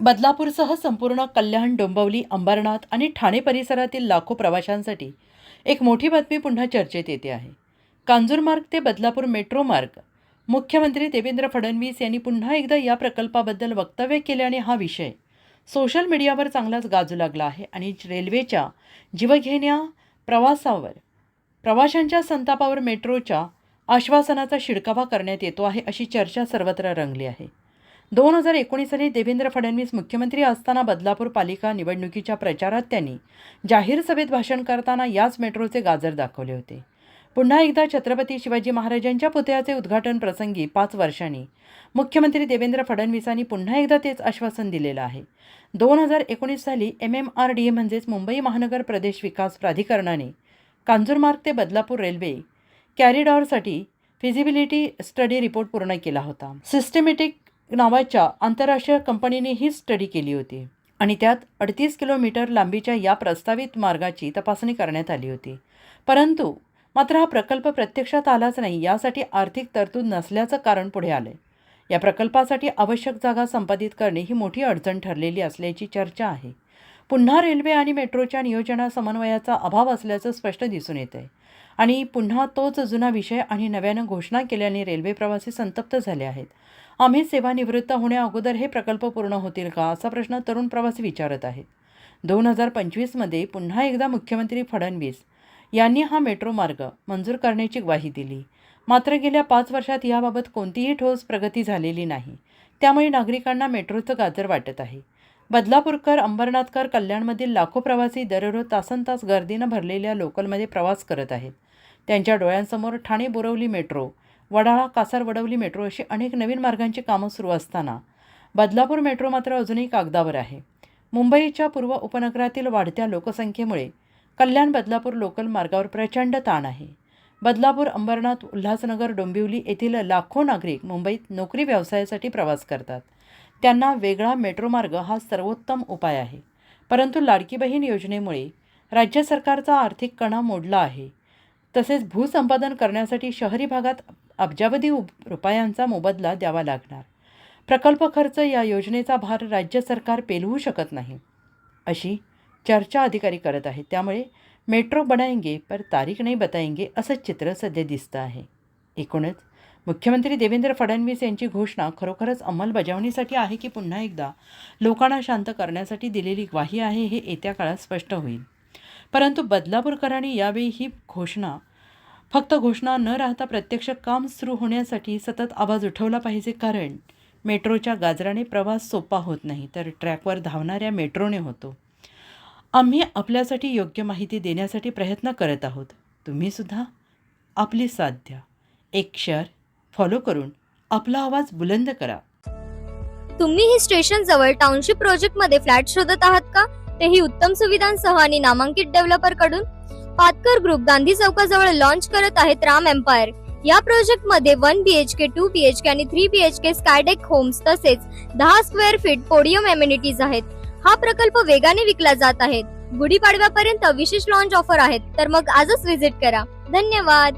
बदलापूरसह संपूर्ण कल्याण डोंबवली अंबरनाथ आणि ठाणे परिसरातील लाखो प्रवाशांसाठी एक मोठी बातमी पुन्हा चर्चेत येते आहे. कांजूरमार्ग ते बदलापूर मेट्रो मार्ग. मुख्यमंत्री देवेंद्र फडणवीस यांनी पुन्हा एकदा या प्रकल्पाबद्दल वक्तव्य केले आणि हा विषय सोशल मीडियावर चांगलाच गाजू लागला आहे आणि रेल्वेच्या जीवघेण्या प्रवासावर प्रवाशांच्या संतापावर मेट्रोच्या आश्वासनाचा शिडकावा करण्यात येतो आहे अशी चर्चा सर्वत्र रंगली आहे. दोन हजार एकोणीस साली देवेंद्र फडणवीस मुख्यमंत्री असताना बदलापूर पालिका निवडणुकीच्या प्रचारात त्यांनी जाहीर सभेत भाषण करताना याच मेट्रोचे गाजर दाखवले होते. पुन्हा एकदा छत्रपती शिवाजी महाराजांच्या पुतळ्याचे उद्घाटन प्रसंगी पाच वर्षांनी. मुख्यमंत्री देवेंद्र फडणवीसांनी पुन्हा एकदा तेच आश्वासन दिलेलं आहे. दोन हजार एकोणीस साली M M R D A म्हणजेच मुंबई महानगर प्रदेश विकास प्राधिकरणाने कांजूरमार्ग ते बदलापूर रेल्वे कॅरिडॉरसाठी फिजिबिलिटी स्टडी रिपोर्ट पूर्ण केला होता. सिस्टमॅटिक नावाच्या आंतरराष्ट्रीय कंपनीने ही स्टडी केली होती आणि त्यात अडतीस किलोमीटर लांबीच्या या प्रस्तावित मार्गाची तपासणी करण्यात आली होती. परंतु मात्र हा प्रकल्प प्रत्यक्षात आलाच नाही यासाठी आर्थिक तरतूद नसल्याचं कारण पुढे आलंय. या प्रकल्पासाठी आवश्यक जागा संपादित करणे ही मोठी अडचण ठरलेली असल्याची चर्चा आहे. पुन्हा रेल्वे आणि मेट्रोच्या नियोजना समन्वयाचा अभाव असल्याचं स्पष्ट दिसून येत आहे आणि पुन्हा तोच जुना विषय आणि नव्यानं घोषणा केल्याने रेल्वे प्रवासी संतप्त झाले आहेत. आम्ही सेवानिवृत्त होण्या अगोदर हे प्रकल्प पूर्ण होतील का असा प्रश्न तरुण प्रवासी विचारत आहेत. दोन हजार पंचवीसमध्ये पुन्हा एकदा मुख्यमंत्री फडणवीस यांनी हा मेट्रो मार्ग मंजूर करण्याची ग्वाही दिली. मात्र गेल्या पाच वर्षात याबाबत कोणतीही ठोस प्रगती झालेली नाही. त्यामुळे नागरिकांना मेट्रोचं गाजर वाटत आहे. बदलापूरकर अंबरनाथकर कल्याणमधील लाखो प्रवासी दररोज तासन तास गर्दीनं भरलेल्या लोकलमध्ये प्रवास करत आहेत. त्यांच्या डोळ्यांसमोर Thane Borivali metro Wadala Kasarvadavali metro अशी अनेक नवीन मार्गांची कामं सुरू असताना बदलापूर मेट्रो मात्र अजूनही कागदावर आहे. मुंबईच्या पूर्व उपनगरातील वाढत्या लोकसंख्येमुळे कल्याण बदलापूर लोकल मार्गावर प्रचंड ताण आहे. बदलापूर अंबरनाथ उल्हासनगर डोंबिवली येथील लाखो नागरिक मुंबईत नोकरी व्यवसायासाठी प्रवास करतात. त्यांना वेगळा मेट्रो मार्ग हा सर्वोत्तम उपाय आहे. परंतु लाडकी बहीण योजनेमुळे राज्य सरकारचा आर्थिक कणा मोडला आहे. तसेच भूसंपादन करण्यासाठी शहरी भागात अब्जावधी उप- रुपयांचा मोबदला द्यावा लागणार. प्रकल्प खर्च या योजनेचा भार राज्य सरकार पेलवू शकत नाही. अशी चर्चा अधिकारी करत आहेत. त्यामुळे मेट्रो बनाएंगे पर तारीख नाही बताएंगे असं चित्र सध्या दिसतं आहे. एकूणच मुख्यमंत्री देवेंद्र फडणवीस यांची घोषणा खरोखरच अंमलबजावणीसाठी आहे की पुन्हा एकदा लोकांना शांत करण्यासाठी दिलेली ग्वाही आहे हे येत्या काळात स्पष्ट होईल. परंतु बदलापूरकरांनी यावेळी ही घोषणा फक्त घोषणा न राहता प्रत्यक्ष काम सुरू होण्यासाठी सतत आवाज उठवला पाहिजे कारण मेट्रोच्या गाजराने प्रवास सोपा होत नाही तर ट्रॅकवर धावणाऱ्या मेट्रोने होतो. आम्ही आपल्यासाठी योग्य माहिती देण्यासाठी प्रयत्न करत आहोत. तुम्हीसुद्धा आपली साथ द्या. एक शेअर फॉलो करून आपला आवाज बुलंद करा. तुम्ही ही स्टेशन जवळ टाउनशिप प्रोजेक्टमध्ये फ्लॅट शोधत आहात का? तेही उत्तम सुविधांसह आणि नामांकित डेव्हलपरकडून पातकर ग्रुप गांधी चौकाजवळ लॉन्च करत आहेत राम एम्पायर या प्रोजेक्टमध्ये one K two P H K आणि three B H K skydeck homes तसेच दहा स्क्वेअर फीट पोडियम एम्युनिटीज आहेत. हा प्रकल्प वेगाने विकला जात आहेत गुढीपाडव्यापर्यंत विशेष लॉन्च ऑफर आहेत. तर मग आजच व्हिजिट करा. धन्यवाद.